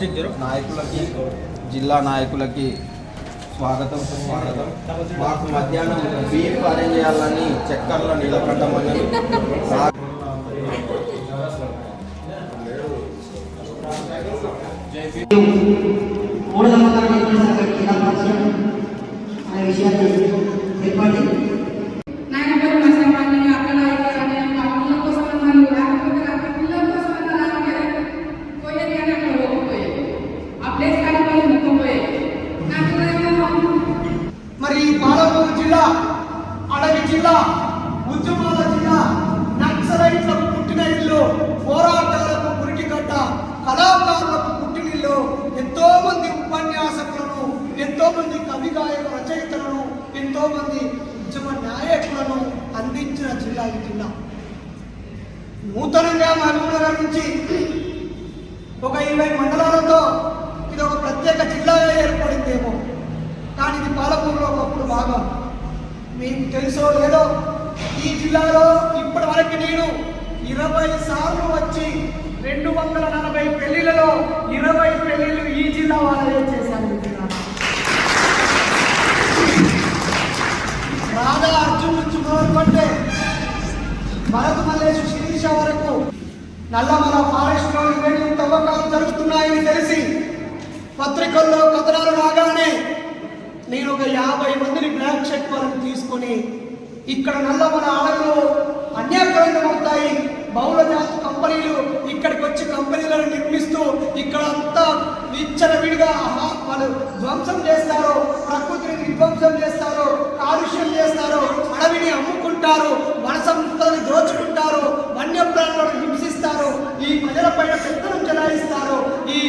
నాయకులకి జిల్లా నాయకులకి స్వాగతం స్వాగతం మాకు మధ్యాహ్నం బీఫ్ అరేంజ్ చేయాలని చక్కర్లో నిలబడ్డమని సా- మూఢనమ్మకాన్ని అనే విషయాన్ని చెప్పండి నాయనగారు మా సామాన్యంగా అక్కడ ఇక్కడ అనే మా పిల్లల కోసం అన్నాను లేకపోతే నా పిల్లల కోసం అన్నా లేకపోతే పోయేది కానీ అక్కడ పోకపోయేది ఆ ప్లేస్ కానీ వాళ్ళు ముక్కపోయేది నాకు ఏమో మరి ఈ పాలమూరు జిల్లా అడవి జిల్లా ఉద్యమాల జిల్లా నక్సలైట్లకు పుట్టిన ఇల్లు పోరాటాలకు పురిటిగడ్డ కళాకారులకు పుట్టినిల్లు ఎంతో మంది ఉపన్యాసకులను ఎంతో మంది కవి గాయక రచయితలను ఎంతో మంది ఉద్యమ నాయకులను అందించిన జిల్లా ఈ జిల్లా. నూతనంగా మహబూబ్నగర్ నుంచి ఒక ఇరవై మండలాలతో ఇది ఒక ప్రత్యేక జిల్లాగా ఏర్పడిందేమో. కానీ ఇది పాలకూరులో ఒకప్పుడు భాగం. మీకు తెలుసో లేదో ఈ జిల్లాలో ఇప్పటి వరకు నేను ఇరవై సార్లు వచ్చి రెండు వందల నలభై పెళ్ళిలలో ఇరవై పెళ్ళిళ్ళు ఈ జిల్లా వాళ్ళే చేశాను రాధా అర్జున్ నుంచి మొదలుకుంటే భరత్ మల్లేష్ శిరీష వరకు నల్లమల ఫారెస్ట్ రోడ్డు తవ్వకాలు జరుగుతున్నాయని తెలిసి పత్రికల్లో కథనాలు రాగానే నేను ఒక యాభై మందిని బ్లాక్ చెక్ వరకు తీసుకొని ఇక్కడ నల్లమల అడవులు అన్యాక్రాంతం అవుతాయి బహుళ జాతి కంపెనీలు ఇక్కడికి వచ్చి కంపెనీలను నిర్మిస్తూ ఇక్కడ అంతా విచ్చలవిడిగా ఆహా, వాళ్ళు ధ్వంసం చేస్తారు ప్రకృతిని విధ్వంసం చేస్తారు కాలుష్యం చేస్తారు అడవిని అమ్ముకుంటారు వన సంపదని దోచుకుంటారు వన్యప్రాణులను హింసిస్తారు ఈ ప్రజలపైన పెత్తనం చెలాయిస్తారు ఈ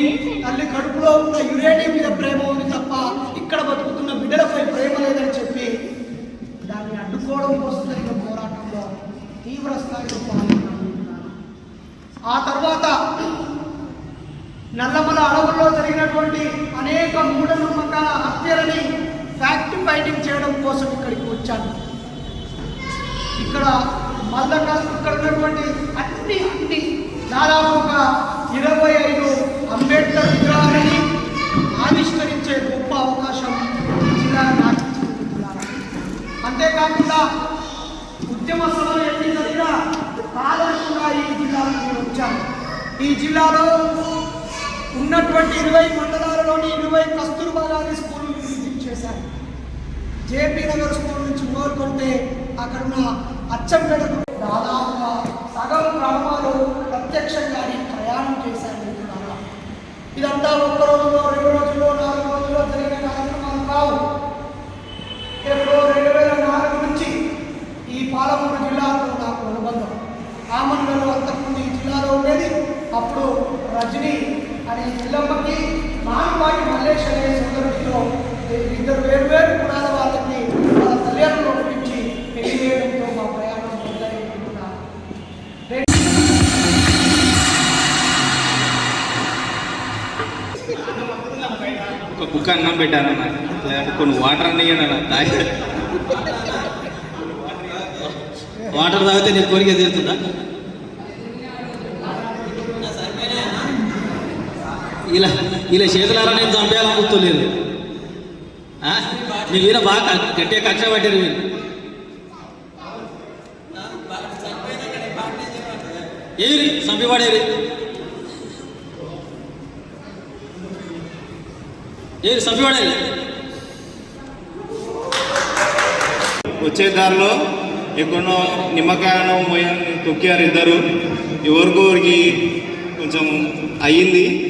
తల్లి కడుపులో ఉన్న యురేనియం మీద ప్రేమ ఉంది తప్ప ఇక్కడ బతుకుతున్న బిడ్డలపై ప్రేమ లేదని చెప్పి దాన్ని అడ్డుకోవడం కోసం జరిగిన పోరాటంలో తీవ్ర స్థాయిలో పాల్గొన్నాను. ఆ తర్వాత నల్లమల అడవుల్లో జరిగినటువంటి అనేక మూఢనమ్మకాల హత్యలని ఫ్యాక్ట్ ఫైటింగ్ చేయడం కోసం ఇక్కడికి వచ్చాను. ఇక్కడ మల్లకాల ఇక్కడ ఉన్నటువంటి అన్ని అన్ని దాదాపు ఒక ఇరవై ఐదు అంబేద్కర్ విగ్రహాలని ఆవిష్కరించే అంతేకాకుండా ఉద్యమ సభలు ఎన్ని జరిగినా కాదనకుండా ఈ జిల్లాలో నేను వచ్చాను ఈ జిల్లాలో ఉన్నటువంటి ఇరవై మండలాలలోని ఇరవై కస్తూర్బా గాంధీ స్కూల్ విజిట్ చేశాను జేపీ నగర్ స్కూల్ నుంచి కోరుకుంటే అక్కడ ఉన్న అచ్చంపేటకు దాదాపుగా సగం గ్రామాలు ప్రత్యక్షంగా ప్రయాణం చేశాను ఇదంతా ఒక్క రోజులో రెండు రోజుల్లో నాలుగు రోజుల్లో జరిగిన కార్యక్రమాలు కావు ఎప్పుడో రెండు వేల నాలుగు నుంచి ఈ పాలమూరు జిల్లాతో నాకు అనుబంధం ఆమన్లలో అంతకుముందు ఈ జిల్లాలో ఉండేది అప్పుడు రజని అనే జిల్లమ్మకి మానపాటి మల్లేష్ అనే సోదరుడితో ఇద్దరు వేరు వేరు కులాల వాళ్ళకి వాళ్ళ తల్లిదండ్రులు ఒప్పించి పెళ్ళి చేయడంతో మా ప్రయాణం మొదలైంటున్నాను ఒక కుక్క అన్నం పెట్టాను లేకపోతే కొన్ని వాటర్ అన్నయ్యాను అన్న తాగి. వాటర్ తాగితే నేను కోరిక తీరుతుందా? ఇలా ఇలా చేతులారా నేను చంపేయాలనుకోలేదు నీ వీర బాగా గట్టిగా కక్ష పట్టారు మీరు. ఏరి చంపివాడేరి? ఏరి చంపివాడేరి? వచ్చే దారిలో ఎక్కడో నిమ్మకాయను మొయ్యని తొక్కారు ఇద్దరు. ఎవరికొరికి కొంచెం అయ్యింది.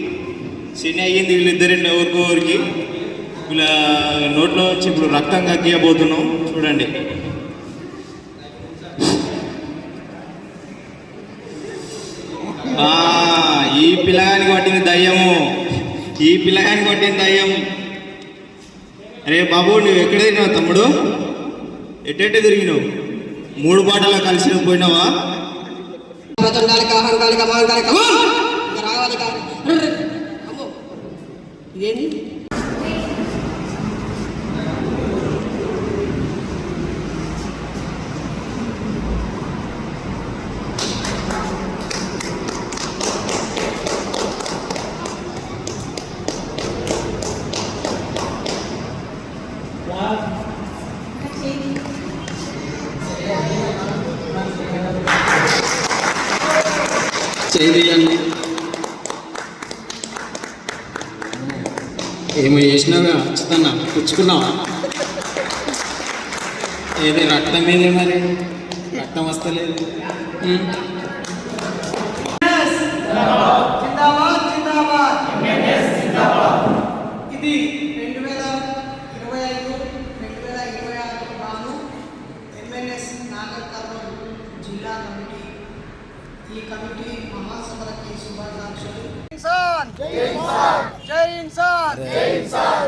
శని అయ్యింది వీళ్ళిద్దరి ఊరికి ఇలా నోట్లో వచ్చి ఇప్పుడు రక్తం కక్కియబోతున్నాం చూడండి ఈ పిల్లగానికి పట్టింది దయ్యము ఈ పిల్లగానికి పట్టింది దయ్యం అరే బాబు నువ్వు ఎక్కడ తిరిగినావు తమ్ముడు ఎట్టెట్టు తిరిగినావు మూడు పాటలు కలిసి పోయినావా రావాలి ఇదేంటి Say the చేసినావుగా? ఖచ్చితంగా. పుచ్చుకున్నావా? ఏది రక్తం మీదే మరి? రక్తం వస్తలేదు. ఇది రెండు వేల ఇరవై ఐదు రెండు వేల ఇరవై ఆరు గాను ఎంఎన్ఎస్ నాగర్ కర్నూలు జిల్లా కమిటీ ఈ కమిటీ మహాసభలకి శుభాకాంక్షలు జై ఇన్సాన్ దేవుడు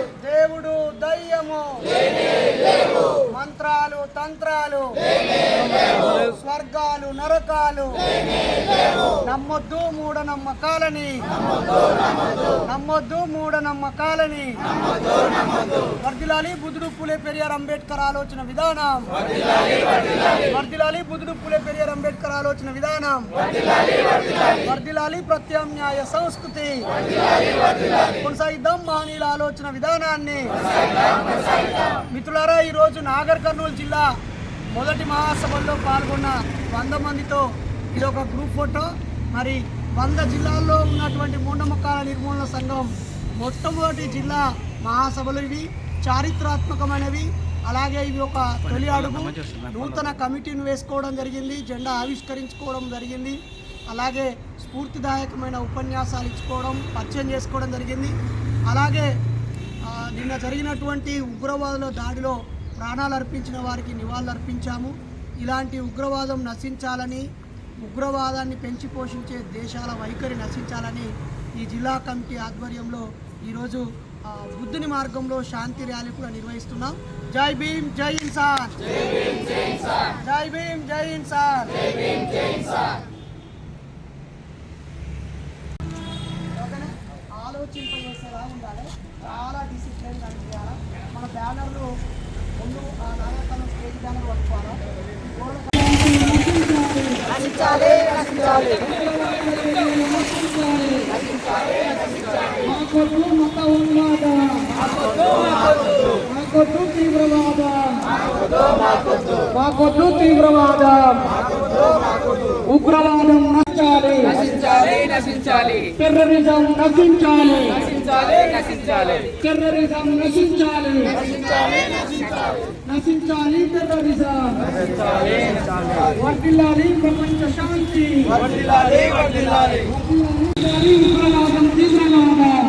నమ్మకాలు. నరకాలు నమ్మొద్దు మూఢనమ్మకాలని. నమ్మొద్దు మూఢనమ్మకాలని. వర్దిలాలి బుద్ధుడు పులే పెరియార్ అంబేద్కర్ ఆలోచన విధానం. వర్దిలాలి బుద్ధుడు పులే పెరియార్ అంబేద్కర్ ఆలోచన విధానం. వర్దిలాలి ప్రత్యామ్నాయ సంస్కృతి. కొనసాగిద్దాం మహనీయుల ఆలోచన విధానాన్ని. మిత్రులారా ఈరోజు నాగర్ కర్నూలు జిల్లా మొదటి మహాసభల్లో పాల్గొన్న వంద మందితో ఇది ఒక గ్రూప్ ఫోటో. మరి వంద జిల్లాల్లో ఉన్నటువంటి మూఢముఖాల నిర్మూలన సంఘం మొట్టమొదటి జిల్లా మహాసభలు ఇవి. చారిత్రాత్మకమైనవి. అలాగే ఇవి ఒక తొలి అడుగు. నూతన కమిటీని వేసుకోవడం జరిగింది. జెండా ఆవిష్కరించుకోవడం జరిగింది. అలాగే స్ఫూర్తిదాయకమైన ఉపన్యాసాలు ఇచ్చుకోవడం పరిచయం చేసుకోవడం జరిగింది. అలాగే నిన్న జరిగినటువంటి ఉగ్రవాదుల దాడిలో ప్రాణాలు అర్పించిన వారికి నివాళులు అర్పించాము ఇలాంటి ఉగ్రవాదం నశించాలని ఉగ్రవాదాన్ని పెంచి పోషించే దేశాల వైఖరి నశించాలని ఈ జిల్లా కమిటీ ఆధ్వర్యంలో ఈరోజు బుద్ధుని మార్గంలో శాంతి ర్యాలీ కూడా నిర్వహిస్తున్నాం. జై భీమ్ జై ఇన్సాన్! జై భీమ్ జై ఇన్సాన్! ఓకేనా? ఆలోచింపజేసేలా ఉండాలి. చాలా డిసిప్లిన్ కనిపించాలి మన బ్యానర్లు ముందు ఆ స్టేజ్ బ్యానర్ పట్టుకోవాలి గోడ మాకొద్దు మత ఉన్మాద మాకొద్దు తీవ్రవాద మాకొద్దు తీవ్రవాద ఉగ్రవాదం నచ్చాలి నశించాలి నశించాలి. టెర్రరిజం నశించాలి. నశించాలి నశించాలి టెర్రరిజం నశించాలి నశించాలి. టెర్రరిజం వర్ధిల్లాలి ప్రపంచ శాంతి వర్ధిల్లాలి ఉగ్రవాదం తీవ్రవాదం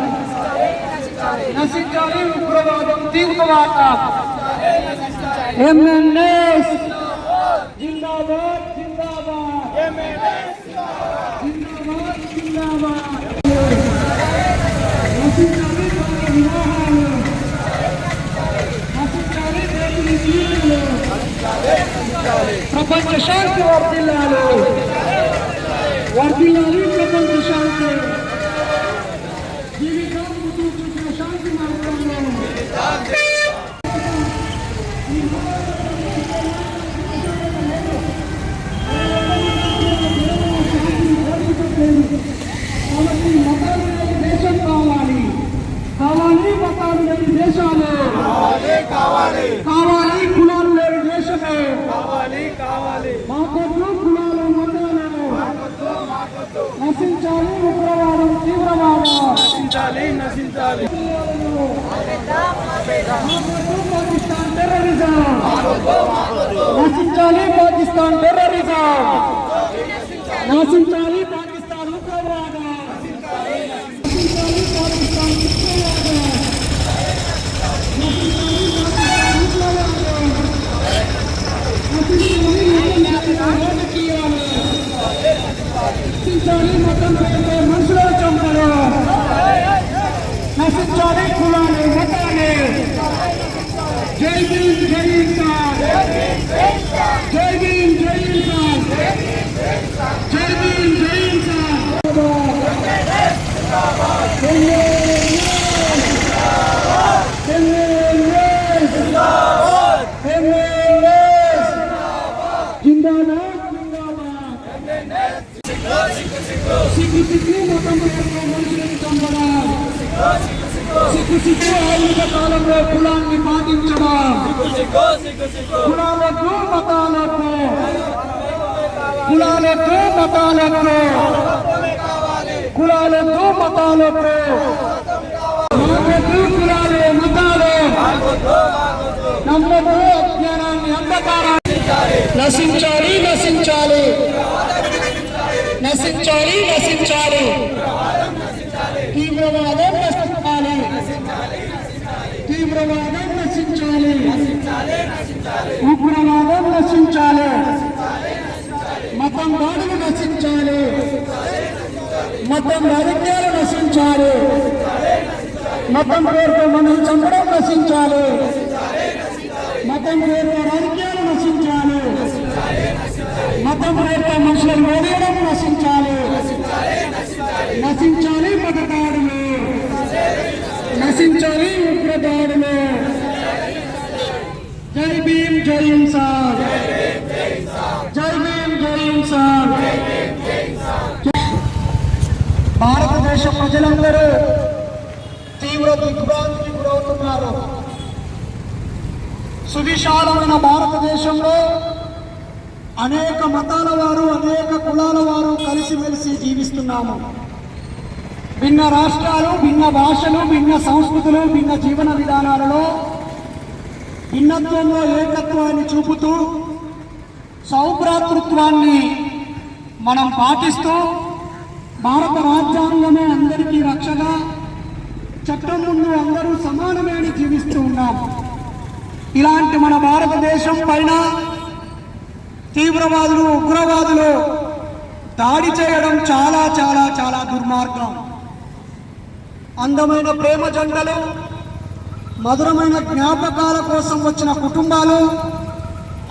నశించాలి ఉగ్రవాదం తీవ్రవాదం ఎంఎన్ఎస్ జిందాబాద్ జిందాబాద్ జిందాబాద్ జిందాబాద్ నశించాలి ప్రపంచ శాంతి వర్ధిల్లాలి. వర్ధిల్లాలి ప్రపంచ శాంతి. జీవితం చూసిన శాంతి మార్గంలో. మతాలు లేని దేశం కావాలి కావాలి మతాలు లేని దేశాలు? కావాలి కులాలు లేని దేశమే. మాకొద్దు కులాలు మతాలు. నశించాలి ఉగ్రవాదం తీవ్రవాదం. నశించాలి నశించాలి. పాకిస్తాన్ టెర్రరిజం. నశించాలి పాకిస్తాన్ టెర్రరిజం. నశించాలి పాకిస్తాన్ ఉగ్రవాదం నశించాలి పాకిస్తాన్ ఉగ్రవాదం నశించాలి పాకిస్తాన్ ఉగ్రవాదం నశించాలి రాజకీయాలు నశించాలి మతం పేరుతో మనుషులను చంపడం నశించాలి కులాలు మతాలు జై భీమ్ జై ఇన్సాన్ జై భీమ్ జై ఇన్సాన్ జై భీమ్ జై ఇన్సాన్ జిందాబాద్ జిందాబాద్ సిగ్గు సిగ్గు మతం పేరుతో మనుషులను చంపడం సిగ్గు సిగ్గు ఆధునిక కాలంలో కులాన్ని పాటించడం. కులాలకు మతాలకు కులాలకు మతాలకు కులాలతో మతాలతో నమ్మకు కులాలే మతాలే. నమ్మకు అజ్ఞానాన్ని అంధకారాన్ని నశించాలి నశించాలి. నశించాలి నశించాలి. తీవ్రవాదం నశించాలి. ఉగ్రవాదం నశించాలి. మతం దాడులు నశించాలి. మతం రాజకీయాలు నశించాలి. మతం పేరుతో మనం చంపడం నశించాలి. మతం పేరుతో రాజకీయాలు నశించాలి. మతం పేరుతో మనుషులను వేరేయడం నశించాలి. నశించాలి. నశించాలి ఉగ్రదాడులు జై భీమ్ జై ఇన్సాన్ జై భీమ్ జై ఇన్సాన్ భారతదేశ ప్రజలందరూ తీవ్ర దిగ్భ్రాంతికి గురవుతున్నారు. సువిశాలమైన భారతదేశంలో అనేక మతాల వారు అనేక కులాల వారు కలిసిమెలిసి జీవిస్తున్నాము. భిన్న రాష్ట్రాలు భిన్న భాషలు భిన్న సంస్కృతులు భిన్న జీవన విధానాలలో భిన్నత్వంలో ఏకత్వాన్ని చూపుతూ సౌభ్రాతృత్వాన్ని మనం పాటిస్తూ భారత రాజ్యాంగమే అందరికీ రక్షగా చట్టం ముందు అందరూ సమానమే అని జీవిస్తూ ఉన్నాం. ఇలాంటి మన భారతదేశం పైన తీవ్రవాదులు ఉగ్రవాదులు దాడి చేయడం చాలా చాలా చాలా దుర్మార్గం. అందమైన ప్రేమ జంటలు మధురమైన జ్ఞాపకాల కోసం వచ్చిన కుటుంబాలు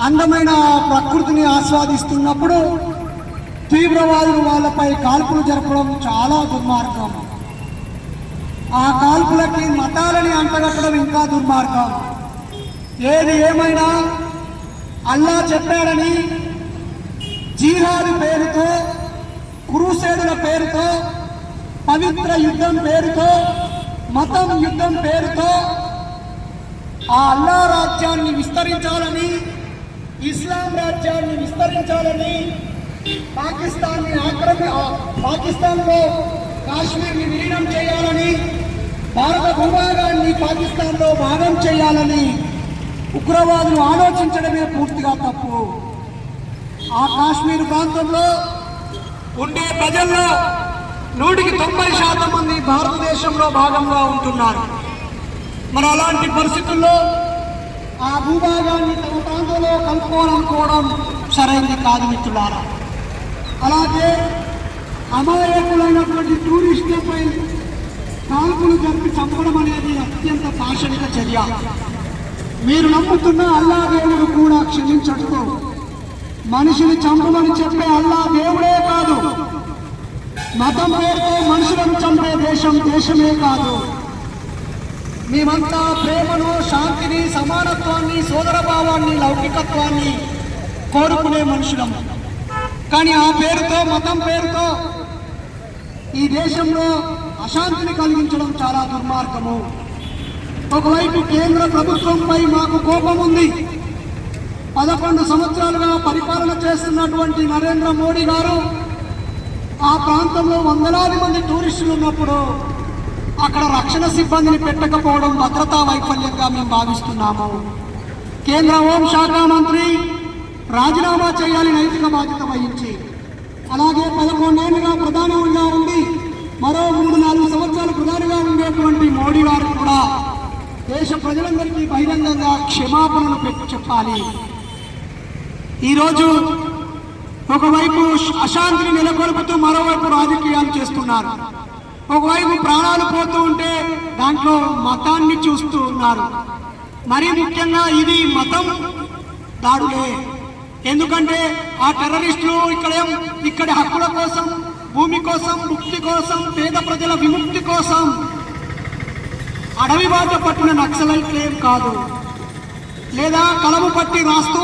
అందమైన ప్రకృతిని ఆస్వాదిస్తున్నప్పుడు తీవ్రవాదులు వాళ్ళపై కాల్పులు జరపడం చాలా దుర్మార్గం. ఆ కాల్పులకి మతాలని అంటగట్టడం ఇంకా దుర్మార్గం. ఏది ఏమైనా అల్లా చెప్పాడని జీహాది పేరుతో క్రూసేడుల పేరుతో పవిత్ర యుద్ధం పేరుతో మతం యుద్ధం పేరుతో ఆ అల్లా రాజ్యాన్ని విస్తరించాలని ఇస్లాం రాజ్యాన్ని విస్తరించాలని పాకిస్తాన్ని ఆక్రమి పాకిస్తాన్లో కాశ్మీర్ని విలీనం చేయాలని భారత భూభాగాన్ని పాకిస్తాన్లో భాగం చేయాలని ఉగ్రవాదులు ఆలోచించడమే పూర్తిగా తప్పు. ఆ కాశ్మీర్ ప్రాంతంలో ఉండే ప్రజల్లో నూటికి తొంభై శాతం మంది భారతదేశంలో భాగంగా ఉంటున్నారు. మరి అలాంటి పరిస్థితుల్లో ఆ భూభాగాన్ని తమ ప్రాంతంలో కలుపుకోవాలనుకోవడం సరైనది కాదు మిత్రులారా. అలాగే అమాయకులైనటువంటి టూరిస్టులపై కాల్పులు జరిపి చంపడం అనేది అత్యంత పాషణిక చర్య. మీరు నమ్ముతున్న అల్లా దేవుడు కూడా క్షమించడుతో మనిషిని చంపమని చెప్పే అల్లా దేవుడే కాదు. మతం పేరుతో మనుషులను చంపే దేశం దేశమే కాదు. మేమంతా ప్రేమను శాంతిని సమానత్వాన్ని సోదరభావాన్ని లౌకికత్వాన్ని కోరుకునే మనుషులం. కానీ ఆ పేరుతో మతం పేరుతో ఈ దేశంలో అశాంతిని కలిగించడం చాలా దుర్మార్గము. ఒకవైపు కేంద్ర ప్రభుత్వంపై మాకు కోపం ఉంది. పదకొండు సంవత్సరాలుగా పరిపాలన చేస్తున్నటువంటి నరేంద్ర మోడీ గారు ఆ ప్రాంతంలో వందలాది మంది టూరిస్టులు ఉన్నప్పుడు అక్కడ రక్షణ సిబ్బందిని పెట్టకపోవడం భద్రతా వైఫల్యంగా మేము భావిస్తున్నాము. కేంద్ర హోంశాఖ మంత్రి రాజీనామా చేయాలి నైతిక బాధ్యత వహించి అలాగే పదకొండేళ్ళుగా ప్రధానంగా ఉండి మరో మూడు నాలుగు సంవత్సరాలు ప్రధానిగా ఉండేటువంటి మోడీ గారు కూడా దేశ ప్రజలందరికీ బహిరంగంగా క్షమాపణలు పెట్టి చెప్పాలి. ఈరోజు ఒకవైపు అశాంతిని నెలకొల్పుతూ మరోవైపు రాజకీయాలు చేస్తున్నారు. ఒకవైపు ప్రాణాలు పోతూ ఉంటే దాంట్లో మతాన్ని చూస్తూ ఉన్నారు. మరీ ముఖ్యంగా ఇది మతం దాడులే ఎందుకంటే ఆ టెర్రరిస్టులు ఇక్కడ ఇక్కడి హక్కుల కోసం భూమి కోసం ముక్తి కోసం పేద ప్రజల విముక్తి కోసం అడవి బాట పట్టిన నక్సలైట్లేం కాదు. లేదా కలము పట్టి రాస్తూ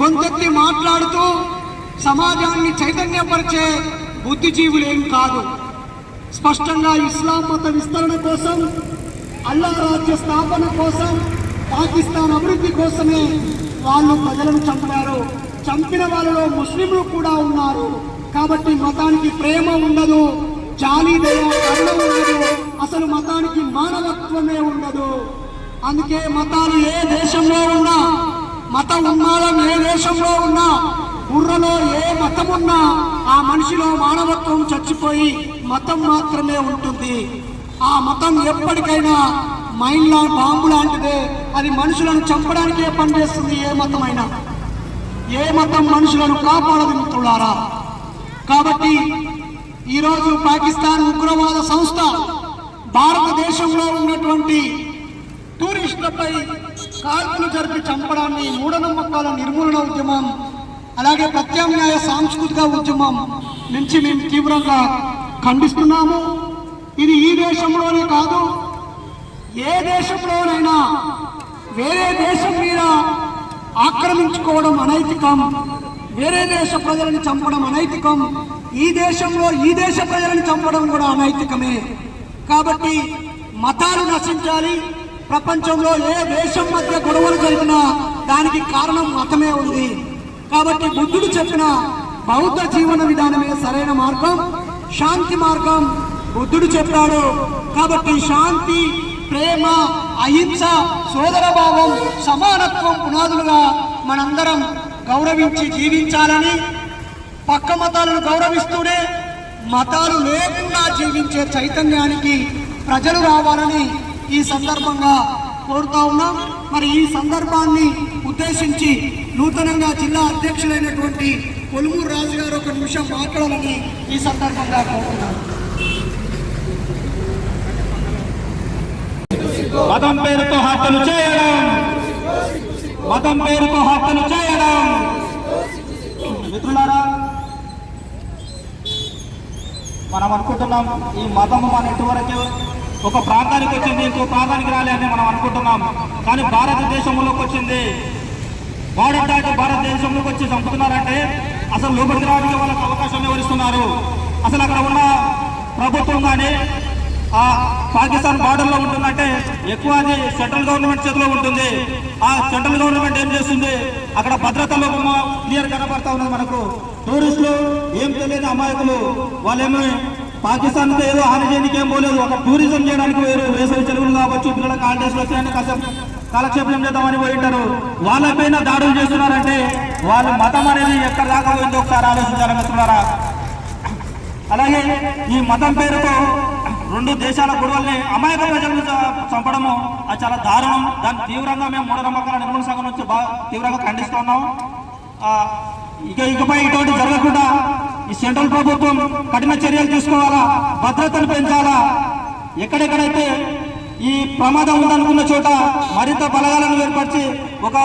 గొంతెత్తి మాట్లాడుతూ సమాజాన్ని చైతన్యపరిచే బుద్ధిజీవులేం కాదు. స్పష్టంగా ఇస్లాం మత విస్తరణ కోసం అల్లా రాజ్య స్థాపన కోసం పాకిస్తాన్ అభివృద్ధి కోసమే వాళ్ళు ప్రజలను చంపారు చంపిన వాళ్ళలో ముస్లింలు కూడా ఉన్నారు. కాబట్టి మతానికి ప్రేమ ఉండదు జాలి దయ కరుణ ఉండదు. అసలు మతానికి మానవత్వమే ఉండదు. అందుకే మతాలు ఏ దేశంలో ఉన్నా మత ఉన్మాదం ఏ దేశంలో ఉన్నా బుర్రలో ఏ మతం ఆ మనిషిలో మానవత్వం చచ్చిపోయి మతం మాత్రమే ఉంటుంది. ఆ మతం ఎప్పటికైనా మైండ్ లా బాంబు లాంటిదే. అది మనుషులను చంపడానికే పనిచేస్తుంది ఏ మతమైనా. ఏ మతం మనుషులను కాపాడదు మిత్రులారా. కాబట్టి ఈరోజు పాకిస్తాన్ ఉగ్రవాద సంస్థ భారతదేశంలో ఉన్నటువంటి టూరిస్టులపై కాల్పులు జరిపి చంపడాన్ని మూఢనమ్మకాల నిర్మూలన ఉద్యమం అలాగే ప్రత్యామ్నాయ సాంస్కృతిక ఉద్యమం నుంచి మేము తీవ్రంగా ఖండిస్తున్నాము. ఇది ఈ దేశంలోనే కాదు ఏ దేశంలోనైనా వేరే దేశం మీద ఆక్రమించుకోవడం అనైతికం వేరే దేశ ప్రజలను చంపడం అనైతికం ఈ దేశంలో ఈ దేశ ప్రజలను చంపడం కూడా అనైతికమే. కాబట్టి మతాలు నశించాలి ప్రపంచంలో ఏ దేశం మధ్య గొడవలు జరిగినా దానికి కారణం మతమే ఉంది. కాబట్టి బుద్ధుడు చెప్పిన బౌద్ధ జీవన విధానమే సరైన మార్గం శాంతి మార్గం బుద్ధుడు చెప్పాడు. కాబట్టి శాంతి ప్రేమ అహింస సోదర భావం సమానత్వం పునాదులుగా మనందరం గౌరవించి జీవించాలని పక్క మతాలను గౌరవిస్తూనే మతాలు లేకుండా జీవించే చైతన్యానికి ప్రజలు రావాలని ఈ సందర్భంగా కోరుతా ఉన్నాం. మరి ఈ సందర్భాన్ని ఉద్దేశించి నూతనంగా జిల్లా అధ్యక్షులైనటువంటి కొలుమూరు రాజు గారు ఒక నిమిషం మాట్లాడాలని ఈ సందర్భంగా కోరుతున్నాను మతం పేరుతో హత్యలు చేయడం. మతం పేరుతో హత్యలు చేయడం. మిత్రులారా మనం అనుకుంటున్నాం ఈ మతము మన ఇటువరకు ఒక ప్రాంతానికి వచ్చింది ఇంకో ప్రాంతానికి రాలే అని మనం అనుకుంటున్నాం. కానీ భారతదేశంలోకి వచ్చింది. బార్డర్ దాటి భారతదేశంలోకి వచ్చి చంపుతున్నారంటే అసలు లోపలికి రావడానికి వాళ్ళకి అవకాశం ఎవరిస్తున్నారు? అసలు అక్కడ ఉన్న ప్రభుత్వం కానీ ఆ పాకిస్తాన్ బార్డర్లో ఉంటుందంటే ఎక్కువ అది సెంట్రల్ గవర్నమెంట్ చేతిలో ఉంటుంది. ఆ సెంట్రల్ గవర్నమెంట్ ఏం చేస్తుంది? అక్కడ భద్రత లోపము క్లియర్ కనబడతా ఉన్నది మనకు. టూరిస్టులు ఏం తెలియని అమాయకులు. వాళ్ళేమో పాకిస్తాన్ ఏదో హాని చేయడానికి ఏం పోలేదు. ఒక టూరిజం చేయడానికి వేరు. వేసవి చెరువులు కావచ్చు పిల్లలకు హాలిడేస్ వచ్చాయని కాసేపు కాలక్షేపం చేద్దామని పోయి ఉంటారు. వాళ్ళపైన దాడులు చేస్తున్నారంటే వాళ్ళ మతం అనేది ఎక్కడ దాకా పోయిందో ఒకసారి ఆలోచించాలి అలాగే ఈ మతం పేరుతో రెండు దేశాల గొడవల్ని అమాయక ప్రజలను చంపడము అది చాలా దారుణం. దాన్ని తీవ్రంగా మేము మూఢనమ్మకాల నిర్మూలన సంఘం నుంచి బాగా తీవ్రంగా ఖండిస్తున్నాం ఇక ఇకపై ఇటువంటి జరగకుండా ఈ సెంట్రల్ ప్రభుత్వం కఠిన చర్యలు తీసుకోవాలా? భద్రతను పెంచాలా? ఎక్కడెక్కడైతే ఈ ప్రమాదం ఉందనుకున్న చోట మరింత బలగాలను ఏర్పరిచి ఒక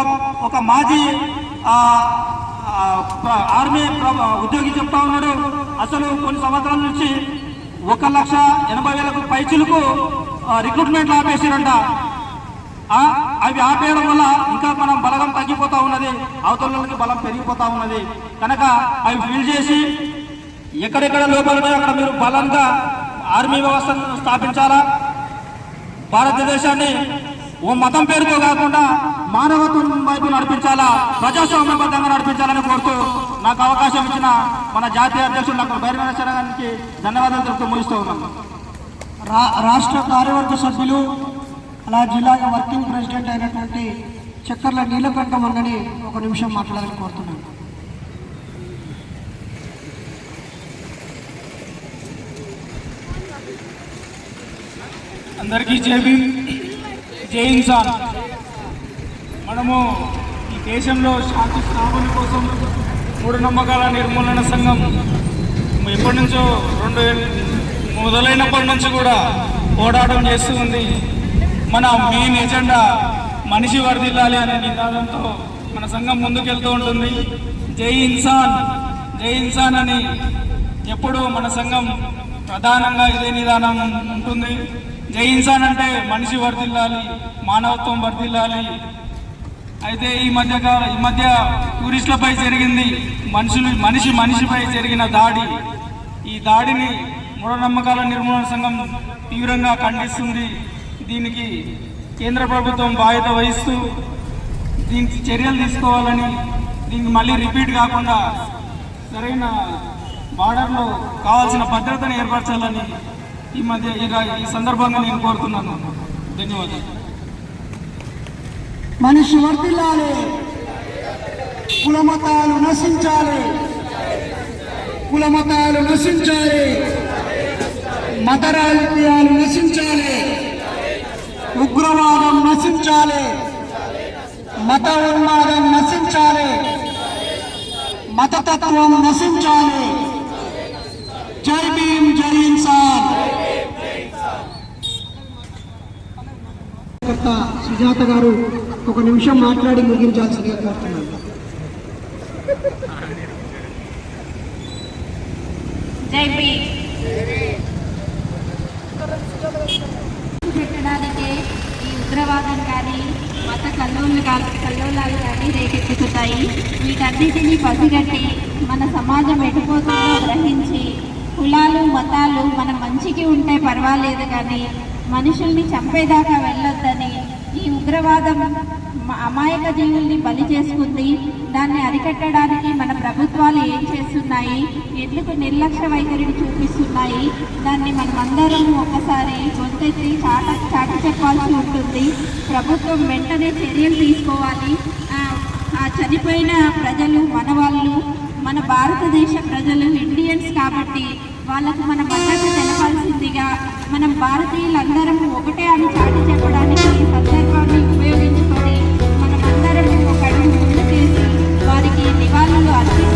ఒక మాజీ ఆర్మీ ఉద్యోగి చెప్తా ఉన్నాడు. అసలు కొన్ని సంవత్సరాల నుంచి ఒక లక్ష ఎనభై వేలకు పైచులకు రిక్రూట్మెంట్లు ఆపేసిరంట. అవి ఆపేయడం వల్ల ఇంకా మనం బలగం తగ్గిపోతా ఉన్నది అవతలకి బలం పెరిగిపోతా ఉన్నది. కనుక అవి ఫిల్ చేసి ఎక్కడెక్కడ లోపాలు ఉన్నాయో అక్కడ మీరు బలంగా ఆర్మీ వ్యవస్థను స్థాపించాలా? భారతదేశాన్ని ఓ మతం పేరుతో కాకుండా మానవత్వం వైపు నడిపించాలా? ప్రజాస్వామ్యబద్ధంగా నడిపించాలని కోరుతూ నాకు అవకాశం ఇచ్చిన మన జాతీయ అధ్యక్షుడు డాక్టర్ బైరవేశ్వర గారికి ధన్యవాదాలు తెలుపుతూ ముగిస్తూ ఉన్నాను. రా రాష్ట్ర కార్యవర్గ సభ్యులు అలా జిల్లాగా వర్కింగ్ ప్రెసిడెంట్ అయినటువంటి చక్కర్ల నీలకంఠం అన్నని ఒక నిమిషం మాట్లాడాలని కోరుతున్నాను. అందరికీ జేబీ భీమ్ జై ఇన్సాన్ మనము ఈ దేశంలో శాంతి స్థాపన కోసం మూఢనమ్మకాల నిర్మూలన సంఘం ఎప్పటి నుంచో రెండు మొదలైనప్పటి నుంచి కూడా పోరాటం చేస్తూ ఉంది. మన మెయిన్ ఎజెండా మనిషి వర్దిల్లాలి అనే నినాదంతో మన సంఘం ముందుకెళ్తూ ఉంటుంది. జై ఇన్సాన్! జై ఇన్సాన్ అని ఎప్పుడూ మన సంఘం ప్రధానంగా ఇదే నిదానం ఉంటుంది. జై ఇన్సాన్ అంటే మనిషి వర్దిల్లాలి మానవత్వం వర్దిల్లాలి అయితే ఈ మధ్య ఈ మధ్య టూరిస్టులపై జరిగింది మనుషులు మనిషి మనిషిపై జరిగిన దాడి. ఈ దాడిని మూఢనమ్మకాల నిర్మూలన సంఘం తీవ్రంగా ఖండిస్తుంది. దీనికి కేంద్ర ప్రభుత్వం బాధ్యత వహిస్తూ దీనికి చర్యలు తీసుకోవాలని దీనికి మళ్ళీ రిపీట్ కాకుండా సరైన బార్డర్లో కావాల్సిన భద్రతను ఏర్పరచాలని ఈ మధ్య ఈ- ఈ సందర్భంగా నేను కోరుతున్నాను. ధన్యవాదాలు. మనిషి వర్తిల్లాలి కులమతాలు నశించాలి. కులమతాలు నశించాలి. మత రాజకీయాలు నశించాలి. ఉగ్రవాదం నశించాలి. మత ఉన్మాదం నశించాలి. మతతత్వం నశించాలి. జై భీమ్ జై ఇన్సాన్. కొత్త సుజాత గారు ఒక నిమిషం మాట్లాడి ముగించాల్సిందిగా కోరుతున్నాను. జై భీమ్ పెట్టడానికే ఈ ఉగ్రవాదం కానీ మత కల్లోలు కానీ కల్లోలాలు కానీ రేకెత్తుతాయి వీటన్నిటినీ పసిగట్టి మన సమాజం ఎటుపోతుందో గ్రహించి కులాలు మతాలు మన మంచికి ఉంటే పర్వాలేదు కానీ మనుషుల్ని చంపేదాకా వెళ్ళొద్దని ఈ ఉగ్రవాదం అమాయక జీవుల్ని బలి చేసుకుంది. దాన్ని అరికట్టడానికి మన ప్రభుత్వాలు ఏం చేస్తున్నాయి? ఎందుకు నిర్లక్ష్య వైఖరిని చూపిస్తున్నాయి? దాన్ని మనం అందరం ఒకసారి గొంతెత్తి చాట చాటి చెప్పాల్సి ఉంటుంది. ప్రభుత్వం వెంటనే చర్యలు తీసుకోవాలి. ఆ, చనిపోయిన ప్రజలు మన వాళ్ళు మన భారతదేశ ప్రజలు ఇండియన్స్ కాబట్టి వాళ్ళకు మన మద్దతు తెలపాల్సిందిగా మనం భారతీయులందరం ఒకటే అని చాటి చెప్పడానికి సందర్భం Vamos lá.